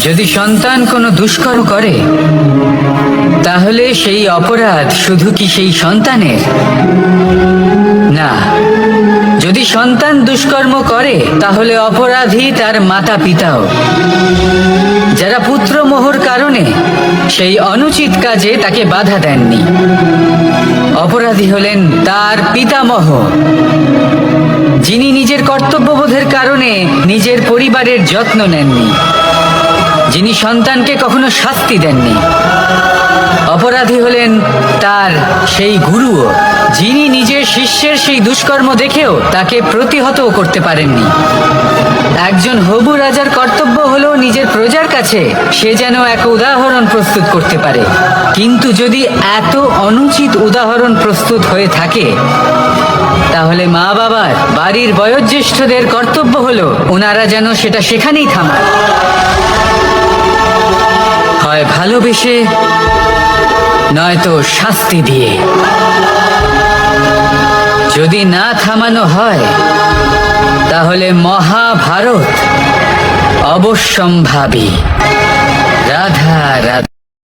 যদি সন্তান কোনো দুষ্কর্ম করে, তাহলে সেই অপরাধ শুধু কি সেই সন্তানের? না। যদি সন্তান দুষ্কর্ম করে, তাহলে অপরাধী তার মাতা পিতাও যারা পুত্র মোহর কারণে সেই অনুচিত কাজে তাকে বাধা দেননি। অপরাধী হলেন তার পিতামহ, যিনি নিজের কর্তব্যবোধের কারণে নিজের পরিবারের যত্ন নেননি। যিনি সন্তানকে কখনো শাস্তি দেননি। অপরাধী হলেন তার সেই গুরুও, যিনি নিজের শিষ্যের সেই দুষ্কর্ম দেখেও তাকে প্রতিহতও করতে পারেননি। একজন হবু রাজার কর্তব্য হলো নিজের প্রজার কাছে সে যেন এক উদাহরণ প্রস্তুত করতে পারে। কিন্তু যদি এত অনুচিত উদাহরণ প্রস্তুত হয়ে থাকে, তাহলে মা বাবার বাড়ির বয়োজ্যেষ্ঠদের কর্তব্য হলো ওনারা যেন সেটা সেখানেই থামায়। ভালোবেসে নয়তো শাস্তি দিয়ে। যদি না থামানো হয় তাহলে মহাভারত অবশ্যম্ভাবী।